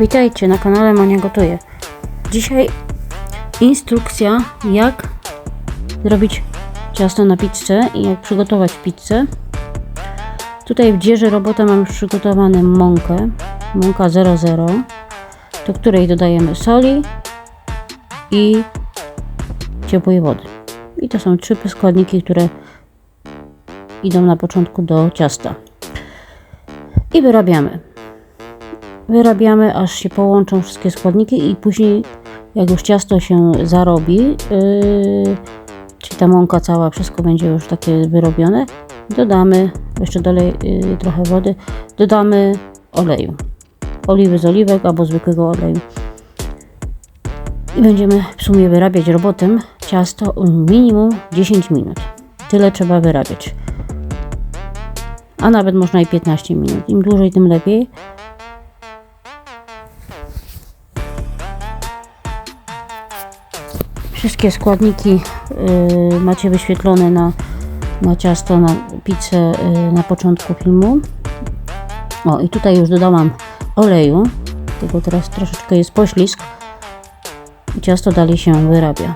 Witajcie na kanale Monia Gotuje. Dzisiaj instrukcja jak zrobić ciasto na pizzę i jak przygotować pizzę. Tutaj w dzieży robota mam przygotowaną mąkę, mąka 00, do której dodajemy soli i ciepłej wody. I to są trzy składniki, które idą na początku do ciasta. I wyrabiamy. Wyrabiamy, aż się połączą wszystkie składniki i później, jak już ciasto się zarobi, yy, czyli ta mąka cała, wszystko będzie już takie wyrobione, dodamy, jeszcze dolej yy, trochę wody, dodamy oleju. Oliwy z oliwek albo zwykłego oleju. I będziemy w sumie wyrabiać robotem ciasto minimum 10 minut. Tyle trzeba wyrabiać. A nawet można i 15 minut. Im dłużej, tym lepiej. Wszystkie składniki y, macie wyświetlone na, na ciasto, na pizzę y, na początku filmu. O i tutaj już dodałam oleju, tylko teraz troszeczkę jest poślizg i ciasto dalej się wyrabia.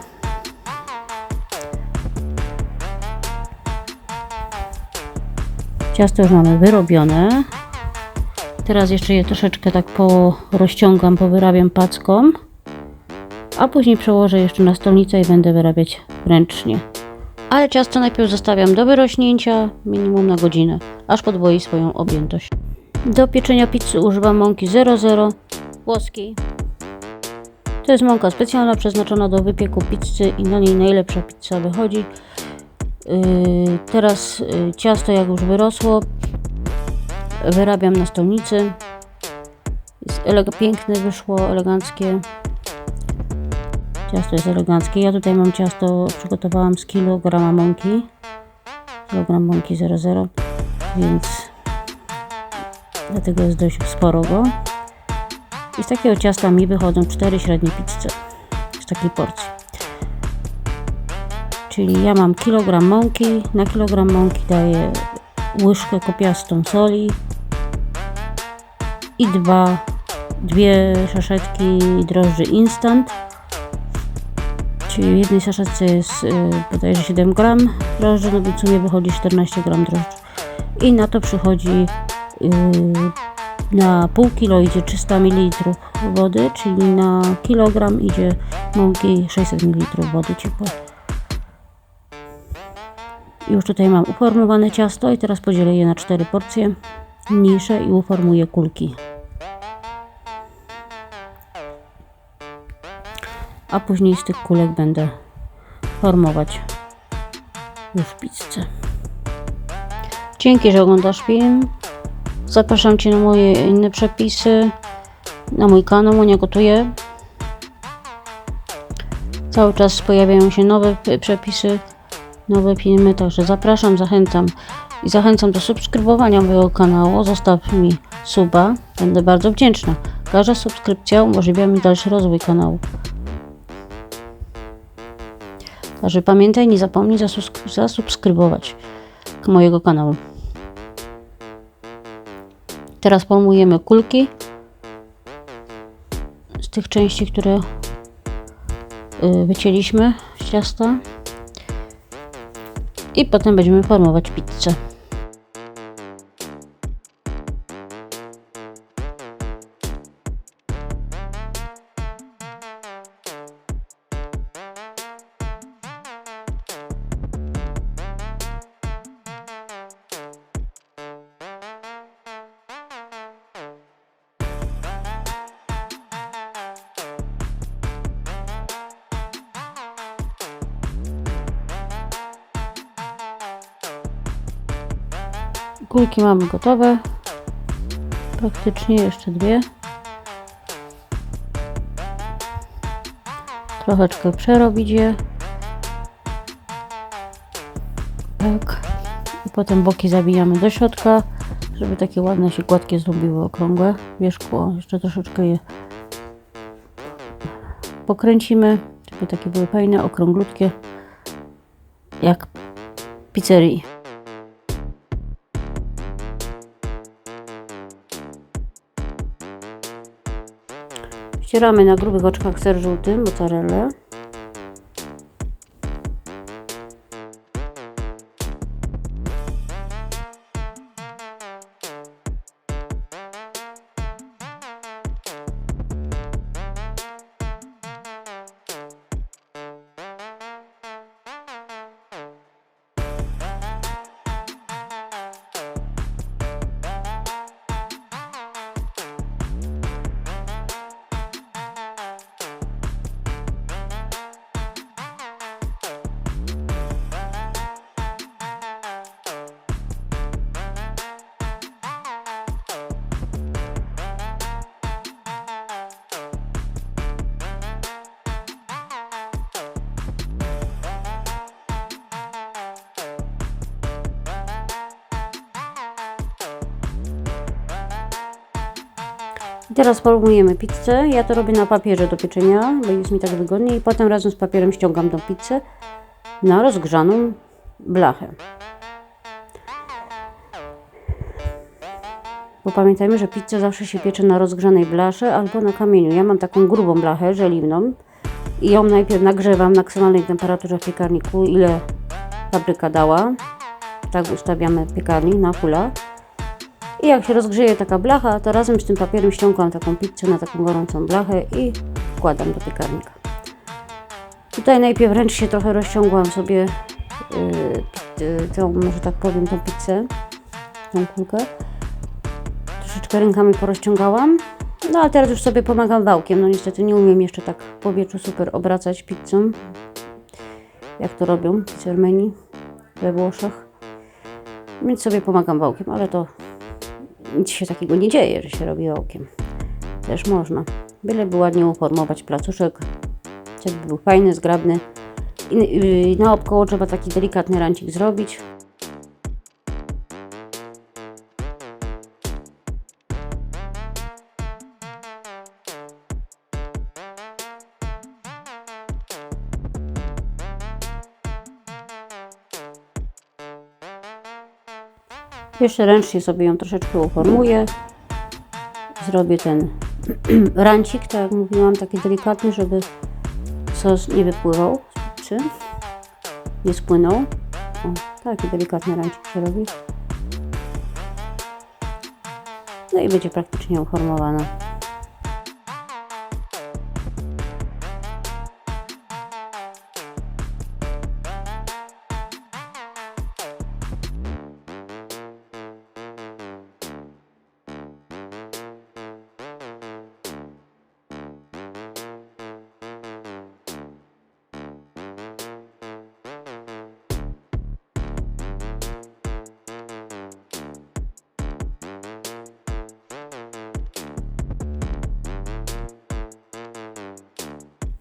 Ciasto już mamy wyrobione. Teraz jeszcze je troszeczkę tak porozciągam, powyrabiam packą. A później przełożę jeszcze na stolnicę i będę wyrabiać ręcznie. Ale ciasto najpierw zostawiam do wyrośnięcia, minimum na godzinę, aż podwoi swoją objętość. Do pieczenia pizzy używam mąki 00 włoskiej. To jest mąka specjalna przeznaczona do wypieku pizzy i na niej najlepsza pizza wychodzi. Yy, teraz yy, ciasto jak już wyrosło, wyrabiam na stolnicy. Jest piękne wyszło, eleganckie. Ciasto jest eleganckie. Ja tutaj mam ciasto, przygotowałam z kilograma mąki. Kilogram mąki 00, więc dlatego jest dość sporo go. I z takiego ciasta mi wychodzą 4 średnie pizze. Z takiej porcji. Czyli ja mam kilogram mąki, na kilogram mąki daję łyżkę kopiastą soli i dwa, dwie szaszetki drożdży instant. Czyli w jednej saszetce jest y, bodajże 7 gram drożdży, no w sumie wychodzi 14 gram drożdży. I na to przychodzi y, na pół kilo idzie 300 ml wody, czyli na kilogram idzie mąki 600 ml wody ciepłej. Już tutaj mam uformowane ciasto i teraz podzielę je na cztery porcje mniejsze i uformuję kulki. A później z tych kulek będę formować już pizzę. Dzięki, że oglądasz film. Zapraszam Cię na moje inne przepisy, na mój kanał Monia Gotuje. Cały czas pojawiają się nowe przepisy, nowe filmy, także zapraszam, zachęcam i zachęcam do subskrybowania mojego kanału. Zostaw mi suba, będę bardzo wdzięczna. Każda subskrypcja umożliwia mi dalszy rozwój kanału. Także pamiętaj, nie zapomnij zasubskrybować mojego kanału. Teraz pomujemy kulki z tych części, które y, wycięliśmy z ciasta. I potem będziemy formować pizzę. Kulki mamy gotowe. Praktycznie jeszcze dwie. Troszeczkę przerobić je. Tak. I potem boki zabijamy do środka, żeby takie ładne się gładkie zrobiły, okrągłe. Wierzchu jeszcze troszeczkę je pokręcimy, żeby takie były fajne, okrąglutkie, jak pizzerii. Wcieramy na grubych oczkach ser żółty, mozzarellę. I teraz formujemy pizzę. Ja to robię na papierze do pieczenia, bo jest mi tak wygodniej. I potem razem z papierem ściągam tą pizzę na rozgrzaną blachę. Bo pamiętajmy, że pizzę zawsze się piecze na rozgrzanej blasze albo na kamieniu. Ja mam taką grubą blachę żeliwną i ją najpierw nagrzewam na maksymalnej temperaturze w piekarniku, ile fabryka dała. Tak ustawiamy piekarnik na hula. I jak się rozgrzeje taka blacha, to razem z tym papierem ściągam taką pizzę na taką gorącą blachę i wkładam do piekarnika. Tutaj najpierw ręcznie trochę rozciągłam sobie yy, yy, tą, że tak powiem, tą pizzę, tą kulkę. Troszeczkę rękami porozciągałam. No a teraz już sobie pomagam wałkiem. No niestety nie umiem jeszcze tak w powietrzu super obracać pizzą, jak to robią pizzermeni we Włoszech. Więc sobie pomagam wałkiem, ale to nic się takiego nie dzieje, że się robi okiem. Też można. Byleby ładnie uformować placuszek, żeby był fajny, zgrabny. I i naokoło trzeba taki delikatny rancik zrobić. Jeszcze ręcznie sobie ją troszeczkę uformuję. Zrobię ten rancik, tak jak mówiłam, taki delikatny, żeby sos nie wypływał pizzy. Nie spłynął. O, taki delikatny rancik się robi. No i będzie praktycznie uformowana.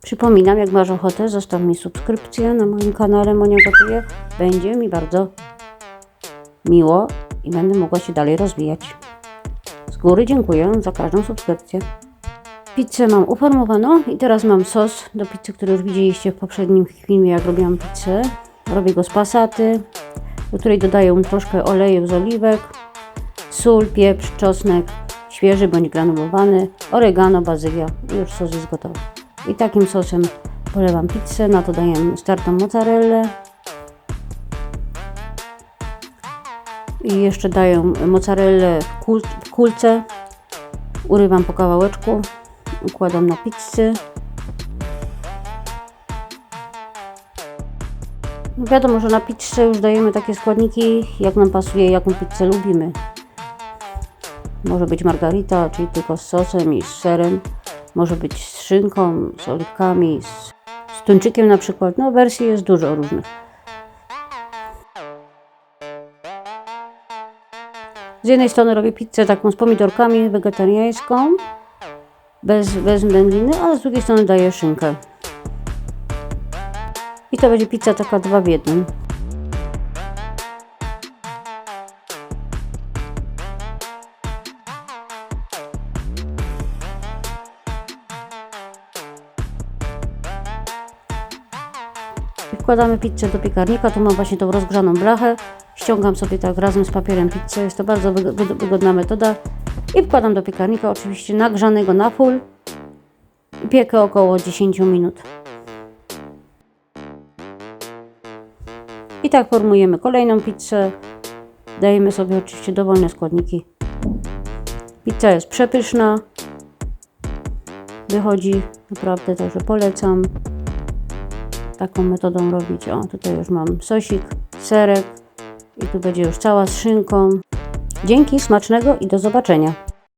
Przypominam, jak masz ochotę, zostaw mi subskrypcję na moim kanale Monia Gotuje. Będzie mi bardzo miło i będę mogła się dalej rozwijać. Z góry dziękuję za każdą subskrypcję. Pizzę mam uformowaną i teraz mam sos do pizzy, który już widzieliście w poprzednim filmie, jak robiłam pizzę. Robię go z pasaty, do której dodaję troszkę oleju z oliwek, sól, pieprz, czosnek, świeży bądź granulowany, oregano, bazylia i już sos jest gotowy. I takim sosem polewam pizzę, na to daję startą mozzarellę. I jeszcze daję mozzarellę w, kul w kulce. Urywam po kawałeczku, układam na pizzy. No wiadomo, że na pizzę już dajemy takie składniki, jak nam pasuje, jaką pizzę lubimy. Może być margarita, czyli tylko z sosem i z serem. Może być z szynką, z oliwkami, z, z tuńczykiem na przykład. No wersji jest dużo różnych. Z jednej strony robię pizzę taką z pomidorkami, wegetariańską, bez, bez wędliny, a z drugiej strony daję szynkę. I to będzie pizza taka dwa w jednym. Wkładamy pizzę do piekarnika, tu mam właśnie tą rozgrzaną blachę. Ściągam sobie tak razem z papierem pizzę, jest to bardzo wygo- wygo- wygodna metoda. I wkładam do piekarnika, oczywiście nagrzanego na full. i piekę około 10 minut. I tak formujemy kolejną pizzę. Dajemy sobie oczywiście dowolne składniki. Pizza jest przepyszna. Wychodzi naprawdę, także polecam taką metodą robić. O, tutaj już mam sosik, serek i tu będzie już cała z szynką. Dzięki, smacznego i do zobaczenia.